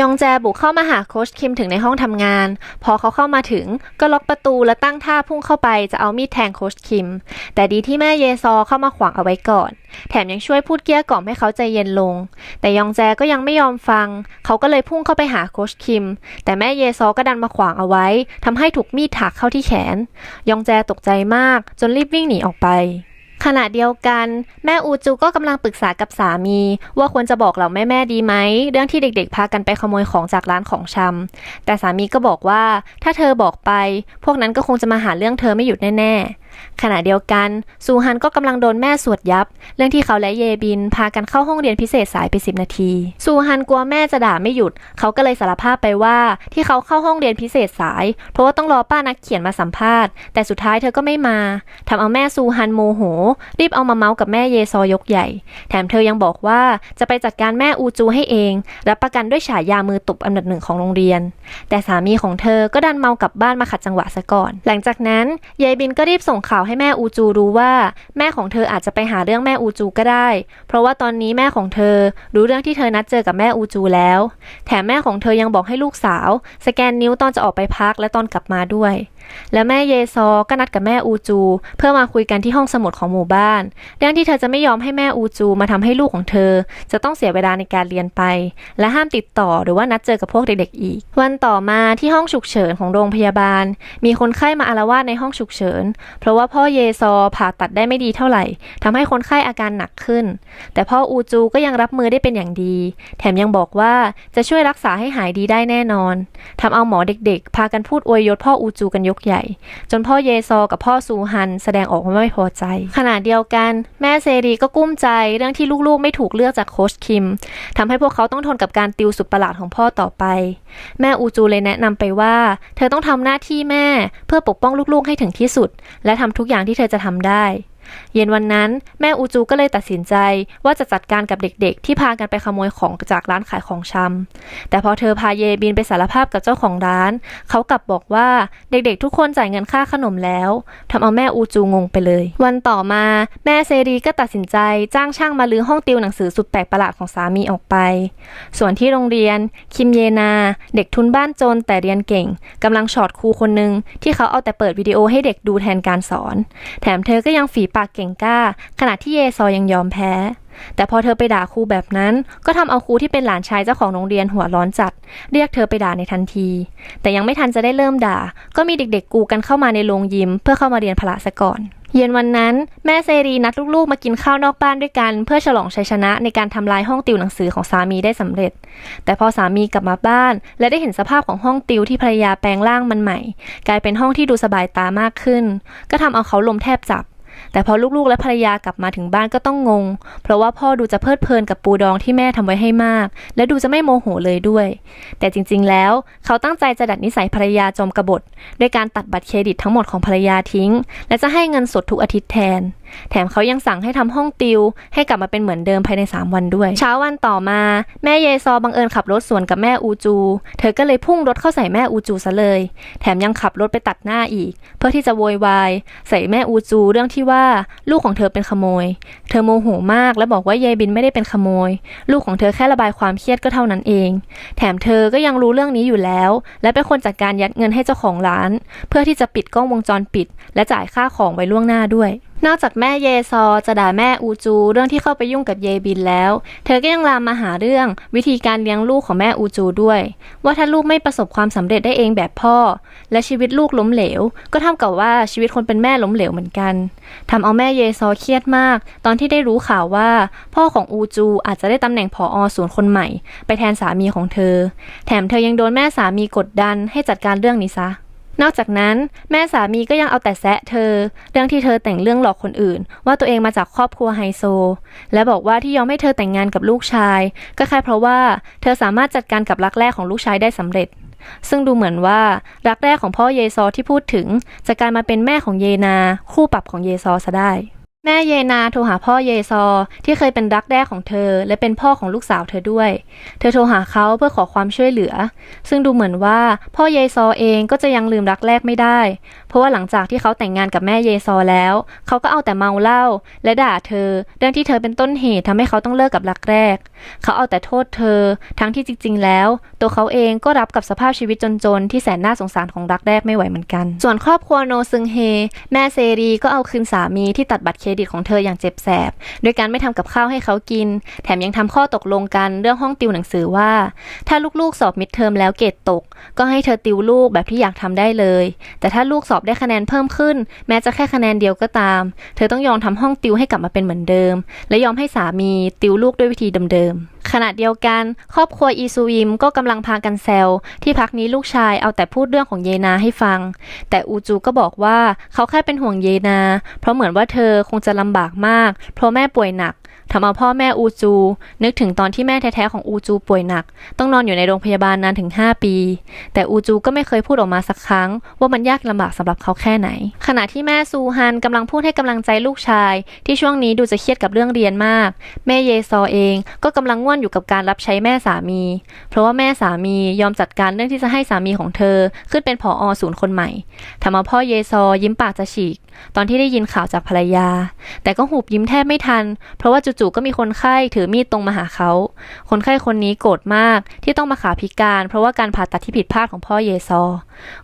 ยองแจบุกเข้ามาหาโคชคิมถึงในห้องทำงาน พอเขาเข้ามาถึงก็ล็อกประตูและตั้งท่าพุ่งเข้าไปจะเอามีดแทงโคชคิม แต่ดีที่แม่เยซอเข้ามาขวางเอาไว้ก่อน แถมยังช่วยพูดเกลี้ยกล่อมให้เขาใจเย็นลง แต่ยองแจก็ยังไม่ยอมฟัง เขาก็เลยพุ่งเข้าไปหาโคชคิม แต่แม่เยซอก็ดันมาขวางเอาไว้ทำให้ถูกมีดถากเข้าที่แขน ยองแจตกใจมากจนรีบวิ่งหนีออกไป ขณะเดียวกันแม่อูจูก็กำลังปรึกษากับสามี ว่าควรจะบอกเหล่าแม่ๆดีไหมเรื่องที่เด็กๆ พากันไปขโมยของจากร้านของชำแต่สามีก็บอกว่าถ้าเธอบอกไป พวกนั้นก็คงจะมาหาเรื่องเธอไม่หยุดแน่ๆ ขณะเดียวกันซูฮันก็กำลังโดนแม่สวดยับ เรื่องที่เขาและเยบินพากันเข้าห้องเรียนพิเศษสายไป10นาที ซูฮันกลัวแม่จะด่าไม่หยุด เขาก็เลยสารภาพไปว่าที่เขาเข้าห้องเรียนพิเศษสาย เพราะว่าต้องรอป้านักเขียนมาสัมภาษณ์ แต่สุดท้ายเธอก็ไม่มาทำเอาแม่ซูฮันโมโห รีบเอามาเมาส์กับแม่เยซอยกใหญ่ แถมเธอยังบอกว่าจะไปจัดการแม่อูจูให้เอง รับประกันด้วยฉายามือตบอันดับหนึ่งของโรงเรียน แต่สามีของเธอก็ดันเมากลับบ้านมาขัดจังหวะซะก่อน หลังจากนั้นยายบินก็รีบส่งข่าวให้แม่อูจูรู้ว่า แม่ของเธออาจจะไปหาเรื่องแม่อูจูก็ได้ เพราะว่าตอนนี้แม่ของเธอรู้เรื่องที่เธอนัดเจอกับแม่อูจูแล้ว แถมแม่ของเธอยังบอกให้ลูกสาว สแกนนิ้วตอนจะออกไปพักและตอนกลับมาด้วย และแม่เยซอก็นัดกับแม่อูจู เพื่อมาคุยกันที่ห้องสมุดของหมู่บ้าน เรื่องที่เธอจะไม่ยอมให้แม่อูจูมาทำให้ลูกของเธอ จะต้องเสียเวลาในการเรียนไป และห้ามติดต่อหรือว่านัดเจอกับพวกเด็กๆอีก วันต่อมาที่ห้องฉุกเฉินของโรงพยาบาล มีคนไข้มาอาละวาดในห้องฉุกเฉิน เพราะว่าพ่อเยซอผ่าตัดได้ไม่ดีเท่าไหร่ทำให้คนไข้อาการหนักขึ้น แต่พ่ออูจูก็ยังรับมือได้เป็นอย่างดี แถมยังบอกว่าจะช่วยรักษาให้หายดีได้แน่นอนทำเอาหมอเด็กๆ พากันพูดอวยยศพ่ออูจูกันยกใหญ่ จนพ่อเยซอกับพ่อซูฮันแสดงออกว่าไม่พอใจ ขณะเดียวกัน แม่เซรีก็กุ้มใจเรื่องที่ลูกๆ ไม่ถูกเลือกจากโค้ชคิมทำให้พวกเขาต้องทนกับการติวสุดประหลาดของพ่อต่อไป แม่อูจูเลยแนะนำไปว่า เธอต้องทำหน้าที่แม่เพื่อปกป้องลูกๆให้ถึงที่สุด และทำทุกอย่างที่เธอจะทำได้ เย็นวันนั้นแม่อูจูก็เลยตัดสินใจว่าจะจัดการกับเด็กๆ ที่พากันไปขโมยของจากร้านขายของชำแต่พอเธอพาเยบินไปสารภาพกับเจ้าของร้าน เขากลับบอกว่าเด็กๆ ทุกคนจ่ายเงินค่าขนมแล้วทำเอาแม่อูจูงงไปเลย วันต่อมาแม่เซรีก็ตัดสินใจจ้างช่างมาลื้อห้องติวหนังสือสุดแปลกประหลาดของสามีออกไป ส่วนที่โรงเรียน คิมเยนา เด็กทุนบ้านจนแต่เรียนเก่งกำลังช็อตครูคนหนึ่งที่เขาเอาแต่เปิดวิดีโอให้เด็กดูแทนการสอน แถมเธอก็ยังฝีปากเก่งกล้า ขณะที่เยซอยังยอมแพ้ แต่พอเธอไปด่าครูแบบนั้น ก็ทำเอาครูที่เป็นหลานชายเจ้าของโรงเรียนหัวร้อนจัด เรียกเธอไปด่าในทันที แต่ยังไม่ทันจะได้เริ่มด่า ก็มีเด็กๆกูกันเข้ามาในโรงยิม เพื่อเข้ามาเรียนพละซะก่อนเย็นวันนั้นแม่เซรีนัดลูกๆ มากินข้าวนอกบ้านด้วยกัน เพื่อฉลองชัยชนะในการทำลายห้องติวหนังสือของสามีได้สำเร็จ แต่พอสามีกลับมาบ้าน และได้เห็นสภาพของห้องติวที่ภรรยาแปลงร่างมันใหม่ กลายเป็นห้องที่ดูสบายตามากขึ้น ก็ทำเอาเขาลมแทบจับ แต่พอลูกๆและภรรยากลับมาถึงบ้านก็ต้องงง เพราะว่าพ่อดูจะเพลิดเพลินกับปูดองที่แม่ทำไว้ให้มาก และดูจะไม่โมโหเลยด้วย แต่จริงๆแล้ว เขาตั้งใจจะดัดนิสัยภรรยาจอมกบฏด้วยการตัดบัตรเครดิตทั้งหมดของภรรยาทิ้ง และจะให้เงินสดทุกอาทิตย์แทน แถมเขายังสั่งให้ทำห้องติว ให้กลับมาเป็นเหมือนเดิมภายใน 3 วันด้วย เช้าวันต่อมา แม่เยซอบังเอิญขับรถสวนกับแม่อูจู เธอก็เลยพุ่งรถเข้าใส่แม่อูจูซะเลย แถมยังขับรถไปตัดหน้าอีก เพื่อที่จะโวยวายใส่แม่อูจูเรื่องที่ว่าลูกของเธอเป็นขโมย เธอโมโหมากและบอกว่ายายบินไม่ได้เป็นขโมย ลูกของเธอแค่ระบายความเครียดก็เท่านั้นเอง แถมเธอก็ยังรู้เรื่องนี้อยู่แล้ว และเป็นคนจัดการยัดเงินให้เจ้าของร้าน เพื่อที่จะปิดกล้องวงจรปิด และจ่ายค่าของไว้ล่วงหน้าด้วยนอกจากแม่เยซอจะด่าแม่อูจู เรื่องที่เข้าไปยุ่งกับเยบินแล้ว เธอก็ยังลามมาหาเรื่องวิธีการเลี้ยงลูกของแม่อูจูด้วย ว่าถ้าลูกไม่ประสบความสำเร็จได้เองแบบพ่อ และชีวิตลูกล้มเหลว ก็เท่ากับว่าชีวิตคนเป็นแม่ล้มเหลวเหมือนกันทำเอาแม่เยซอเครียดมาก ตอนที่ได้รู้ข่าวว่า พ่อของอูจูอาจจะได้ตำแหน่งผออศูนย์คนใหม่ ไปแทนสามีของเธอ แถมเธอยังโดนแม่สามีกดดันให้จัดการเรื่องนี้ซะ นอกจากนั้นแม่สามีก็ยังเอาแต่แซะเธอ เรื่องที่เธอแต่งเรื่องหลอกคนอื่น ว่าตัวเองมาจากครอบครัวไฮโซ และบอกว่าที่ยอมให้เธอแต่งงานกับลูกชาย ก็แค่เพราะว่าเธอสามารถจัดการกับรักแรกของลูกชายได้สำเร็จ ซึ่งดูเหมือนว่ารักแรกของพ่อเยซอที่พูดถึง จะกลายมาเป็นแม่ของเยนา คู่ปรับของเยซอซะได้ แม่เยนาโทรหาพ่อเยซอ ที่เคยเป็นรักแรกของเธอ และเป็นพ่อของลูกสาวเธอด้วย เธอโทรหาเขาเพื่อขอความช่วยเหลือ ซึ่งดูเหมือนว่าพ่อเยซอเองก็จะยังลืมรักแรกไม่ได้ ราะว่าหลังจากที่เขาแต่งงานกับแม่เยซอแล้ว เขาก็เอาแต่เมาเหล้าและด่าเธอ เรื่องที่เธอเป็นต้นเหตุทำให้เขาต้องเลิกกับรักแรก เขาเอาแต่โทษเธอ ทั้งที่จริง ๆ แล้ว ตัวเขาเองก็รับกับสภาพชีวิตจน ๆ ที่แสนน่าสงสารของรักแรกไม่ไหวเหมือนกัน ส่วนครอบครัวโนซึงเฮ แม่เซรีก็เอาคืนสามีที่ตัดบัตรเครดิตของเธออย่างเจ็บแสบโดยการไม่ทำกับข้าวให้เขากิน แถมยังทำข้อตกลงกันเรื่องห้องติวหนังสือว่า ถ้าลูกๆสอบมิดเทอมแล้วเกรดตก ก็ให้เธอติวลูกแบบที่อยากทำได้เลย แต่ถ้าลูกสอบได้คะแนนเพิ่มขึ้น แม้จะแค่คะแนนเดียวก็ตาม เธอต้องยอมทำห้องติวให้กลับมาเป็นเหมือนเดิม และยอมให้สามีติวลูกด้วยวิธีเดิมๆ ขณะเดียวกัน ครอบครัวอีซูวิมก็กำลังพากันแซวที่พักนี้ลูกชายเอาแต่พูดเรื่องของเยนาให้ฟัง แต่อูจูก็บอกว่าเขาแค่เป็นห่วงเยนา เพราะเหมือนว่าเธอคงจะลำบากมาก เพราะแม่ป่วยหนักทำเอาพ่อแม่อูจู นึกถึงตอนที่แม่แท้ๆของอูจูป่วยหนัก ต้องนอนอยู่ในโรงพยาบาลนานถึง 5 ปี แต่อูจูก็ไม่เคยพูดออกมาสักครั้ง ว่ามันยากลำบากสำหรับเขาแค่ไหน ขณะที่แม่ซูฮันกำลังพูดให้กำลังใจลูกชาย ที่ช่วงนี้ดูจะเครียดกับเรื่องเรียนมาก แม่เยซอเองก็กำลังง่วนอยู่กับการรับใช้แม่สามี เพราะว่าแม่สามียอมจัดการเรื่องที่จะให้สามีของเธอ ขึ้นเป็นผออศูนย์คนใหม่ทำเอาพ่อเยซอยิ้มปากจะฉีก ตอนที่ได้ยินข่าวจากภรรยา แต่ก็หูบยิ้มแทบไม่ทัน เพราะว่าจู่ๆก็มีคนไข้ถือมีดตรงมาหาเขา คนไข้คนนี้โกรธมากที่ต้องมาขาพิการ เพราะว่าการผ่าตัดที่ผิดพลาดของพ่อเยซอ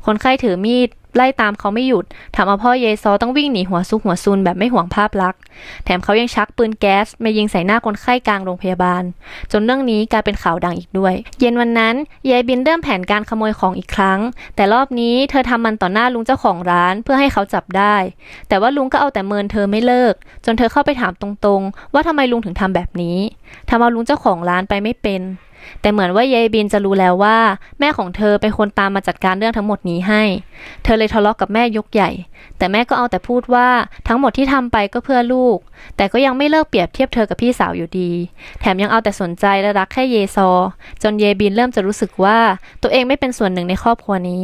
คนไข้ถือมีด ไล่ตามเขาไม่หยุดทำเอาพ่อเยซอต้องวิ่งหนีหัวซุกหัวซุนแบบไม่ห่วงภาพลักษณ์แถมเขายังชักปืนแก๊สมายิงใส่หน้าคนไข้กลางโรงพยาบาล จนเรื่องนี้กลายเป็นข่าวดังอีกด้วย เย็นวันนั้นยายบินเริ่มแผนการขโมยของอีกครั้ง แต่รอบนี้เธอทำมันต่อหน้าลุงเจ้าของร้านเพื่อให้เขาจับได้ แต่ว่าลุงก็เอาแต่เมินเธอไม่เลิก จนเธอเข้าไปถามตรงๆ ว่าทำไมลุงถึงทำแบบนี้ทำเอาลุงเจ้าของร้านไปไม่เป็น แต่เหมือนว่ายายบินจะรู้แล้วว่า แม่ของเธอเป็นคนตามมาจัดการเรื่องทั้งหมดนี้ให้ เธอเลยทะเลาะกับแม่ยกใหญ่ แต่แม่ก็เอาแต่พูดว่าทั้งหมดที่ทำไปก็เพื่อลูก แต่ก็ยังไม่เลิกเปรียบเทียบเธอกับพี่สาวอยู่ดี แถมยังเอาแต่สนใจและรักแค่เยซอ จนเยบินเริ่มจะรู้สึกว่าตัวเองไม่เป็นส่วนหนึ่งในครอบครัวนี้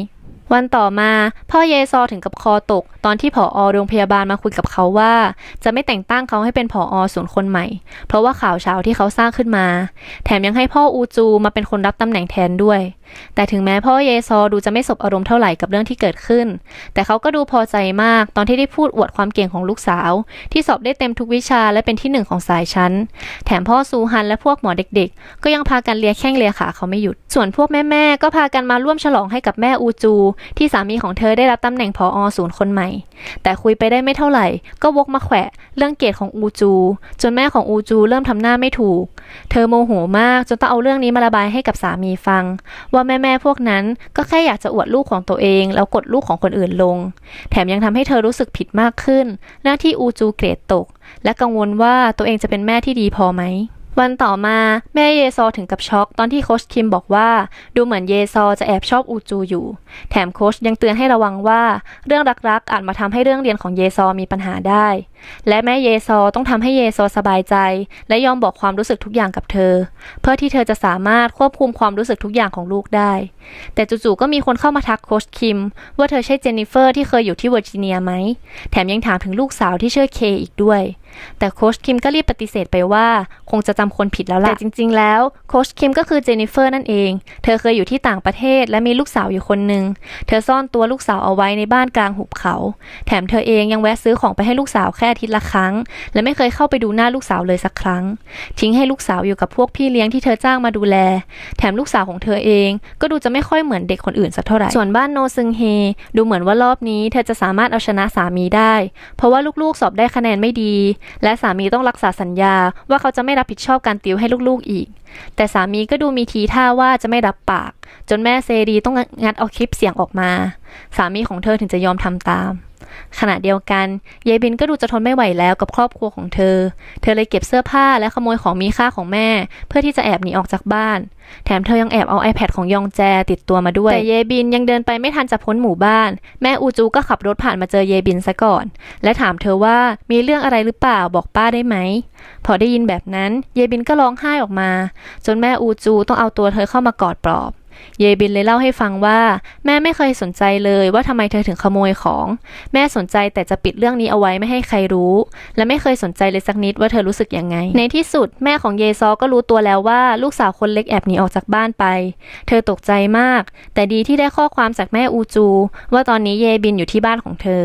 วันต่อมาพ่อเยซอถึงกับคอตก ตอนที่ผอโรงพยาบาลมาคุยกับเขาว่า จะไม่แต่งตั้งเขาให้เป็นผอศูนย์คนใหม่ เพราะว่าข่าวเช้าที่เขาสร้างขึ้นมา แถมยังให้พ่ออูจูมาเป็นคนรับตำแหน่งแทนด้วยแต่ถึงแม้พ่อเยซอดูจะไม่สบอารมณ์เท่าไหร่กับเรื่องที่เกิดขึ้น แต่เขาก็ดูพอใจมากตอนที่ได้พูดอวดความเก่งของลูกสาว ที่สอบได้เต็มทุกวิชาและเป็นที่หนึ่งของสายชั้น แถมพ่อซูฮันและพวกหมอเด็กๆ ก็ยังพากันเลียแข้งเลียขาเขาไม่หยุด ส่วนพวกแม่ๆก็พากันมาร่วมฉลองให้กับแม่อูจู ที่สามีของเธอได้รับตำแหน่งผออศูนย์คนใหม่ แต่คุยไปได้ไม่เท่าไหร่ ก็วกมาแขวะเรื่องเกรดของอูจู จนแม่ของอูจูเริ่มทำหน้าไม่ถูก เธอโมโหมากจนต้องเอาเรื่องนี้มาระบายให้กับสามีฟังว่าแม่ๆพวกนั้นก็แค่อยากจะอวดลูกของตัวเอง แล้วกดลูกของคนอื่นลง แถมยังทำให้เธอรู้สึกผิดมากขึ้น หน้าที่อูจูเกรดตก และกังวลว่าตัวเองจะเป็นแม่ที่ดีพอไหม วันต่อมาแม่เยซอถึงกับช็อกตอนที่โคชคิมบอกว่า ดูเหมือนเยซอจะแอบชอบอูจูอยู่ แถมโคชยังเตือนให้ระวังว่า เรื่องรักๆอาจมาทำให้เรื่องเรียนของเยซอมีปัญหาได้ และแม่เยซอต้องทำให้เยซอสบายใจ และยอมบอกความรู้สึกทุกอย่างกับเธอ เพื่อที่เธอจะสามารถควบคุมความรู้สึกทุกอย่างของลูกได้ แต่จู่ๆก็มีคนเข้ามาทักโคชคิม ว่าเธอใช่เจนนิเฟอร์ที่เคยอยู่ที่เวอร์จิเนียไหมแถมยังถามถึงลูกสาวที่ชื่อเคอีกด้วย แต่โคชคิมก็รีบปฏิเสธไปว่า คงจะจำคนผิดแล้วล่ะ แต่จริง ๆ แล้วโคชคิมก็คือเจนนิเฟอร์นั่นเอง เธอเคยอยู่ที่ต่างประเทศและมีลูกสาวอยู่คนหนึ่ง เธอซ่อนตัวลูกสาวเอาไว้ในบ้านกลางหุบเขา แถมเธอเองยังแวะซื้อของไปให้ลูกสาวแค่อาทิตย์ละครั้ง และไม่เคยเข้าไปดูหน้าลูกสาวเลยสักครั้ง ทิ้งให้ลูกสาวอยู่กับพวกพี่เลี้ยงที่เธอจ้างมาดูแล แถมลูกสาวของเธอเอง ก็ดูจะไม่ค่อยเหมือนเด็กคนอื่นสักเท่าไหร่ส่วนบ้านโนซึงเฮดูเหมือนว่ารอบนี้ เธอจะสามารถเอาชนะสามีได้ เพราะว่าลูกๆสอบได้คะแนนไม่ดีและสามีต้องรักษาสัญญาว่าเขาจะไม่รับผิดชอบการติวให้ลูกๆอีก แต่สามีก็ดูมีทีท่าว่าจะไม่รับปาก จนแม่เซรีต้องงัดเอาคลิปเสียงออกมา สามีของเธอถึงจะยอมทำตามขณะเดียวกันยายบินก็ดูจะทนไม่ไหวแล้วกับครอบครัวของเธอ เธอเลยเก็บเสื้อผ้าและขโมยของมีค่าของแม่ เพื่อที่จะแอบหนีออกจากบ้าน แถมเธอยังแอบเอา iPad ของยองแจติดตัวมาด้วย แต่เยบินยังเดินไปไม่ทันจะพ้นหมู่บ้าน แม่อูจูก็ขับรถผ่านมาเจอเยบินซะก่อน และถามเธอว่ามีเรื่องอะไรหรือเปล่าบอกป้าได้ไหม พอได้ยินแบบนั้นเยบินก็ร้องไห้ออกมา จนแม่อูจูต้องเอาตัวเธอเข้ามากอดปลอบ เยบินเลยเล่าให้ฟังว่า แม่ไม่เคยสนใจเลยว่าทำไมเธอถึงขโมยของ แม่สนใจแต่จะปิดเรื่องนี้เอาไว้ไม่ให้ใครรู้ และไม่เคยสนใจเลยสักนิดว่าเธอรู้สึกยังไง ในที่สุดแม่ของเยซอก็รู้ตัวแล้วว่าลูกสาวคนเล็กแอบหนีออกจากบ้านไป เธอตกใจมาก แต่ดีที่ได้ข้อความจากแม่อูจู ว่าตอนนี้เยบินอยู่ที่บ้านของเธอ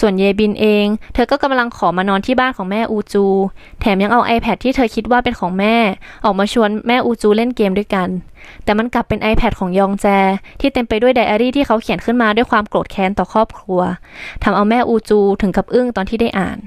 ส่วนเยบินเอง เธอก็กำลังขอมานอนที่บ้านของแม่อูจู แถมยังเอา iPad ที่เธอคิดว่าเป็นของแม่ ออกมาชวนแม่อูจูเล่นเกมด้วยกัน แต่มันกลับเป็น iPad ของยองแจ ที่เต็มไปด้วยไดอารี่ที่เขาเขียนขึ้นมาด้วยความโกรธแค้นต่อครอบครัวทำเอาแม่อูจูถึงกับอึ้งตอนที่ได้อ่าน